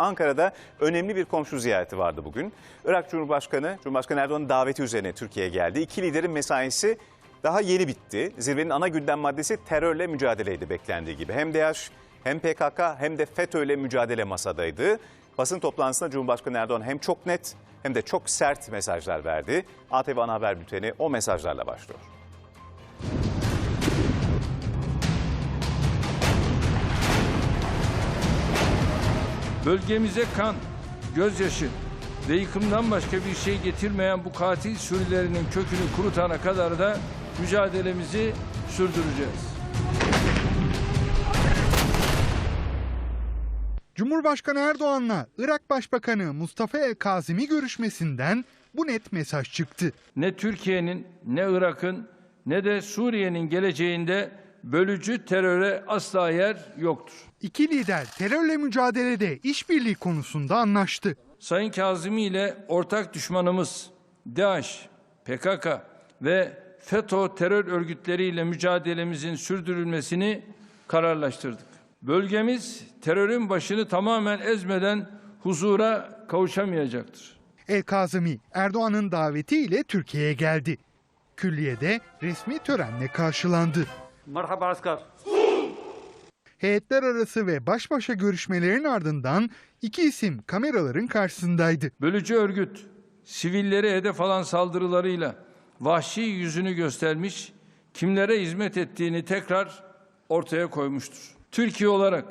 Ankara'da önemli bir komşu ziyareti vardı bugün. Irak Cumhurbaşkanı, Cumhurbaşkanı Erdoğan'ın daveti üzerine Türkiye'ye geldi. İki liderin mesaisi daha yeni bitti. Zirvenin ana gündem maddesi terörle mücadeleydi beklendiği gibi. Hem DH hem PKK hem de FETÖ'yle mücadele masadaydı. Basın toplantısında Cumhurbaşkanı Erdoğan hem çok net hem de çok sert mesajlar verdi. ATV Ana Haber Bülteni o mesajlarla başlıyor. Bölgemize kan, gözyaşı ve yıkımdan başka bir şey getirmeyen bu katil sürülerinin kökünü kurutana kadar da mücadelemizi sürdüreceğiz. Cumhurbaşkanı Erdoğan'la Irak Başbakanı Mustafa El Kazimi görüşmesinden bu net mesaj çıktı. Ne Türkiye'nin, ne Irak'ın, ne de Suriye'nin geleceğinde bölücü teröre asla yer yoktur. İki lider terörle mücadelede işbirliği konusunda anlaştı. Sayın Kazimi ile ortak düşmanımız DAEŞ, PKK ve FETÖ terör örgütleriyle mücadelemizin sürdürülmesini kararlaştırdık. Bölgemiz terörün başını tamamen ezmeden huzura kavuşamayacaktır. El Kazimi Erdoğan'ın davetiyle Türkiye'ye geldi. Külliyede resmi törenle karşılandı. Merhaba asker. Heyetler arası ve baş başa görüşmelerin ardından iki isim kameraların karşısındaydı. Bölücü örgüt sivillere hedef alan saldırılarıyla vahşi yüzünü göstermiş, kimlere hizmet ettiğini tekrar ortaya koymuştur. Türkiye olarak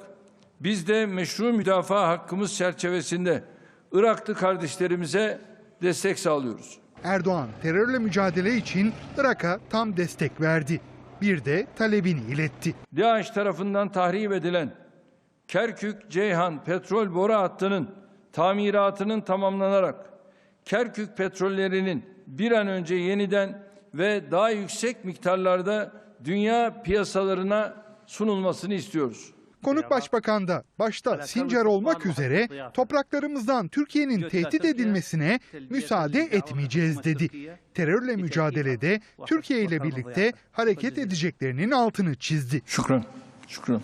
biz de meşru müdafaa hakkımız çerçevesinde Iraklı kardeşlerimize destek sağlıyoruz. Erdoğan terörle mücadele için Irak'a tam destek verdi. Bir de talebini iletti. DAEŞ tarafından tahrip edilen Kerkük-Ceyhan petrol boru hattının tamiratının tamamlanarak Kerkük petrollerinin bir an önce yeniden ve daha yüksek miktarlarda dünya piyasalarına sunulmasını istiyoruz. Konuk başbakan da başta Sincar olmak üzere topraklarımızdan Türkiye'nin tehdit edilmesine müsaade etmeyeceğiz dedi. Terörle mücadelede Türkiye ile birlikte hareket edeceklerinin altını çizdi. Şükran. Şükran.